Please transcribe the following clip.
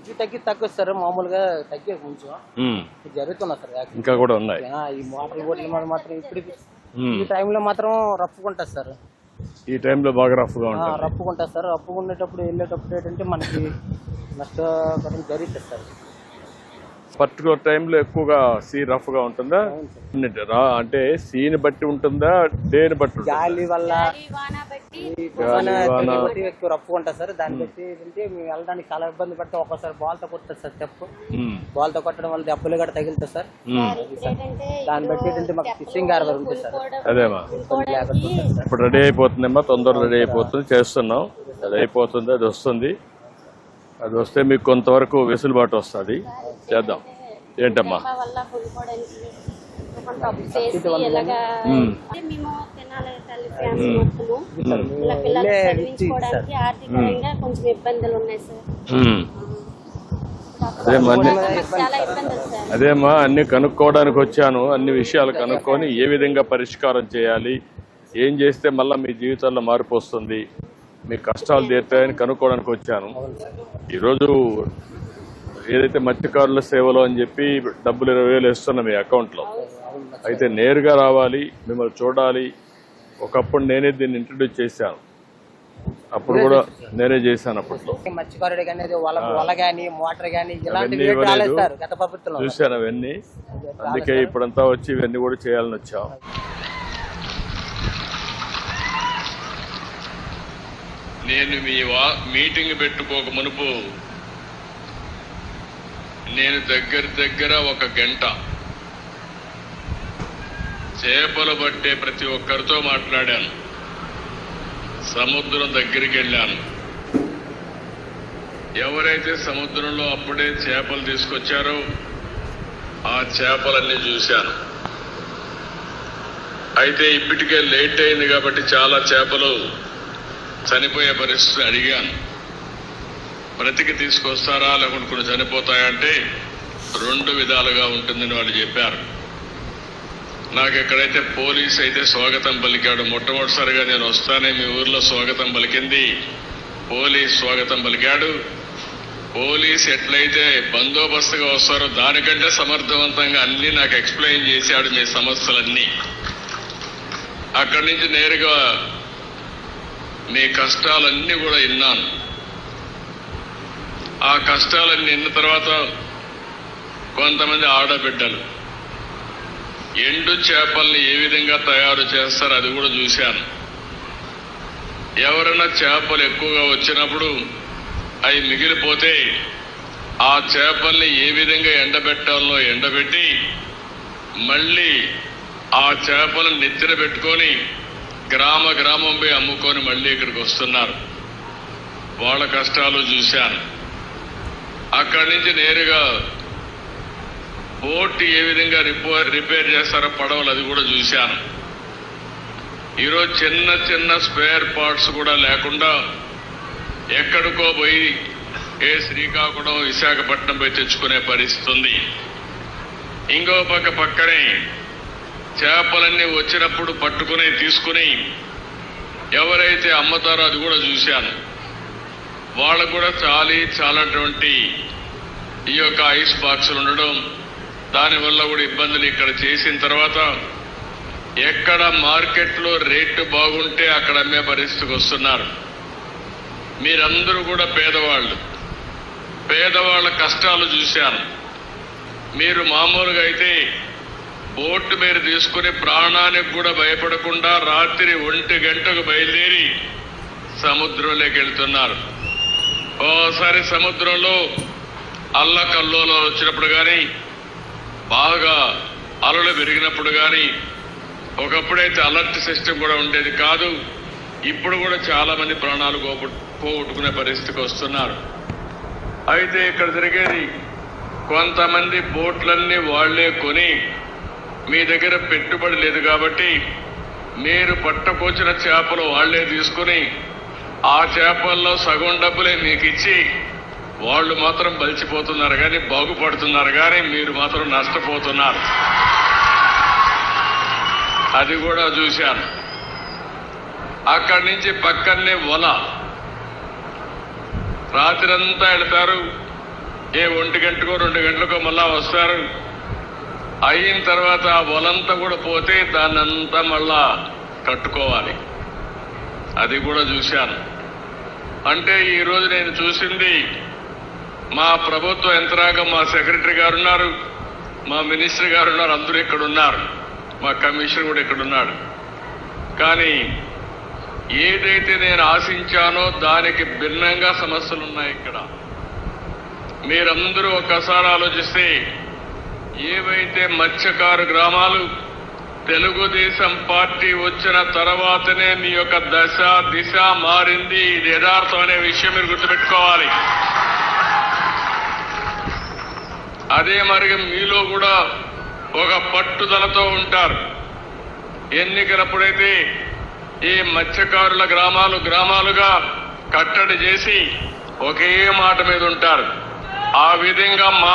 కొంచెం తగ్గి తగ్గదు సార్ మామూలుగా తగ్గే కొంచెం. జరుగుతున్నా సార్. ఇంకా కూడా ఉన్నాయి. ఆ, ఈ మోటార్ బోట్ల మీద మాత్రం ఇప్పుడు. ఈ టైంలో మాత్రం రప్పుకుంటారు సార్. ఈ టైంలో బాగా రఫ్గా ఉంటుంది రప్పుకుంటారు సార్. రప్పుకునేటప్పుడు వెళ్ళేటప్పుడు ఏంటంటే మనకి నష్టపరం జరుగుతుంది సార్. పర్టికులర్ టైంలో ఎక్కువగా సీ రఫ్గా ఉంటుందా రా- అంటే సీని బట్టి ఉంటుందా? డేని బట్టి గాలి వల్ల ఎక్కువ రప్పుకుంటారు సార్. దాన్ని బట్టి మేము వెళ్ళడానికి చాలా ఇబ్బంది పడితే ఒక్కోసారి బాల్తో కొడుతుంది సార్ స్టెప్ ఉమ్. బాల్తో కొట్టడం వల్ల దెబ్బలు కూడా తగులుతుంది సార్. దాన్ని బట్టి ఏంటంటే మాకు ఫిషింగ్ హార్బర్ ఉంటుంది సార్. అదేమా ఇప్పుడు రెడీ అయిపోతుందమ్మా తొందరగా రెడీ అయిపోతుంది చేస్తున్నాం. అది అయిపోతుంది అది వస్తుంది. అది వస్తే మీకు కొంతవరకు వెసులుబాటు వస్తుంది. చేద్దాం. ఏంటమ్మా? మేము తినాలి తల్లి ఫ్యామిలీ మొత్తము. ఇలా పిల్లలు చదివించుకోవడానికి ఆర్థికంగా కొంచెం ఇబ్బందులు ఉన్నాయి సార్. ఉమ్. అదేమ్మా అన్ని చాలా ఇబ్బందులు సార్. అదేమ్మా అన్ని కనుక్కోవడానికి వచ్చాను. అన్ని విషయాలు కనుక్కొని ఏ విధంగా పరిష్కారం చేయాలి ఏం చేస్తే మళ్ళీ మీ జీవితంలో మార్పు వస్తుంది మీ కష్టాలు తీరుతాయని కనుక్కోవడానికి వచ్చాను. ఈరోజు ఏదైతే మత్స్యకారుల సేవలో అని చెప్పి డబ్బులు ఇరవై వేలు వేస్తున్నా మీ అకౌంట్లో అయితే నేరుగా రావాలి మిమ్మల్ని చూడాలి ఒకప్పుడు నేనే దీన్ని ఇంట్రడ్యూస్ చేశాను. అప్పుడు కూడా నేనే చేశాను అప్పట్లో. మత్స్యకారుడు కానీ అది వల వల కానీ మోటార్ కానీ ఇలాంటివి అవన్నీ ఏం రాలేదు ఇవ్వలేదు. సార్ గత ప్రభుత్వంలో. చూశాను అవన్నీ. అందుకే ఇప్పుడంతా వచ్చి ఇవన్నీ కూడా చేయాలని వచ్చాం. నేను మీ వా మీటింగ్ పెట్టుకోక మునుపు నేను దగ్గర దగ్గర ఒక గంట చేపలు పట్టే ప్రతి ఒక్కరితో మాట్లాడాను. సముద్రం దగ్గరికి వెళ్ళాను. ఎవరైతే సముద్రంలో అప్పుడే చేపలు తీసుకొచ్చారో ఆ చేపలన్నీ చూశాను. అయితే ఇప్పటికే లేట్ అయింది కాబట్టి చాలా చేపలు చనిపోయే పరిస్థితి అడిగాను. బ్రతికి తీసుకొస్తారా లేకుంటే కొన్ని చనిపోతాయంటే రెండు విధాలుగా ఉంటుందని వాళ్ళు చెప్పారు. నాకు ఎక్కడైతే పోలీస్ అయితే స్వాగతం పలికాడు మొట్టమొదటిసారిగా నేను వస్తానే మీ ఊర్లో స్వాగతం పలికింది. పోలీస్ స్వాగతం పలికాడు. పోలీస్ ఎట్లయితే బందోబస్తుగా వస్తారో దానికంటే సమర్థవంతంగా అన్ని నాకు ఎక్స్ప్లెయిన్ చేశాడు మీ సమస్యలన్నీ. అక్కడి నుంచి నేరుగా మీ కష్టాలన్నీ కూడా విన్నాను. ఆ కష్టాలన్నీ విన్న తర్వాత కొంతమంది ఆడబిడ్డలు ఎండు చేపల్ని ఏ విధంగా తయారు చేస్తారు అది కూడా చూశాను. ఎవరైనా చేపలు ఎక్కువగా వచ్చినప్పుడు అవి మిగిలిపోతే ఆ చేపల్ని ఏ విధంగా ఎండబెట్టాలో ఎండబెట్టి మళ్ళీ ఆ చేపలను నెత్తిన పెట్టుకొని గ్రామ గ్రామం పోయి అమ్ముకొని మళ్ళీ ఇక్కడికి వస్తున్నారు. వాళ్ళ కష్టాలు చూశాను. అక్కడి నుంచి నేరుగా బోట్ ఏ విధంగా రిపేర్ రిపేర్ చేస్తారో పడవలు అది కూడా చూశాను. ఈరోజు చిన్న చిన్న స్పేర్ పార్ట్స్ కూడా లేకుండా ఎక్కడికో పోయి ఏ శ్రీకాకుళం విశాఖపట్నం పోయి తెచ్చుకునే పరిస్థితి ఉంది. ఇంకో పక్క పక్కనే చేపలన్నీ వచ్చినప్పుడు పట్టుకుని తీసుకుని ఎవరైతే అమ్ముతారో అది కూడా చూశాను. వాళ్ళకు కూడా చాలీ చాలటువంటి ఈ యొక్క ఐస్ బాక్సులు ఉండడం దానివల్ల కూడా ఇబ్బందులు ఇక్కడ చేసిన తర్వాత ఎక్కడ మార్కెట్లో రేటు బాగుంటే అక్కడ అమ్మే పరిస్థితికి వస్తున్నారు. మీరందరూ కూడా పేదవాళ్ళు. పేదవాళ్ళ కష్టాలు చూశాను. మీరు మామూలుగా అయితే బోట్ మీరు తీసుకుని ప్రాణానికి కూడా భయపడకుండా రాత్రి ఒంటి గంటకు బయలుదేరి సముద్రంలోకి వెళ్తున్నారు. ఓసారి సముద్రంలో అల్లకల్లోలో వచ్చినప్పుడు కానీ బాగా అలలు పెరిగినప్పుడు కానీ ఒకప్పుడైతే అలర్ట్ సిస్టమ్ కూడా ఉండేది కాదు. ఇప్పుడు కూడా చాలా మంది ప్రాణాలు పోగొట్టుకునే పరిస్థితికి వస్తున్నారు. అయితే ఇక్కడ జరిగేది కొంతమంది బోట్లన్నీ వాళ్ళే కొని మీ దగ్గర పెట్టుబడి లేదు కాబట్టి మీరు పట్టకొచ్చిన చేపలు వాళ్ళే తీసుకుని ఆ చేపల్లో సగం డబ్బులే మీకు ఇచ్చి వాళ్ళు మాత్రం బలిచిపోతున్నారు కానీ బాగుపడుతున్నారు కానీ మీరు మాత్రం నష్టపోతున్నారు. అది కూడా చూశాను. అక్కడి నుంచి పక్కనే వల. రాత్రంతా వెళ్తారు. ఏ ఒంటి గంటకో రెండు గంటలకో మళ్ళా వస్తారు. అయిన తర్వాత ఆ వలంతా కూడా పోతే దాన్నంతా మళ్ళా కట్టుకోవాలి. అది కూడా చూశాను. అంటే ఈరోజు నేను చూసింది మా ప్రభుత్వ యంత్రాంగం మా సెక్రటరీ గారు ఉన్నారు. మా మినిస్టర్ గారు ఉన్నారు. అందరూ ఇక్కడ ఉన్నారు. మా కమిషనర్ కూడా ఇక్కడ ఉన్నాడు. కానీ ఏదైతే నేను ఆశించానో దానికి భిన్నంగా సమస్యలు ఉన్నాయి ఇక్కడ. మీరందరూ ఒకసారి ఆలోచిస్తే ఏవైతే మత్స్యకారు గ్రామాలు తెలుగుదేశం పార్టీ వచ్చిన తర్వాతనే మీ యొక్క దశ దిశ మారింది. ఇది యథార్థం అనే విషయం మీరు గుర్తుపెట్టుకోవాలి. అదే మరి మీలో కూడా ఒక పట్టుదలతో ఉంటారు. ఎన్నికలప్పుడైతే ఈ మత్స్యకారుల గ్రామాలు గ్రామాలుగా కట్టడి చేసి ఒకే మాట మీద ఉంటారు. ఆ విధంగా మా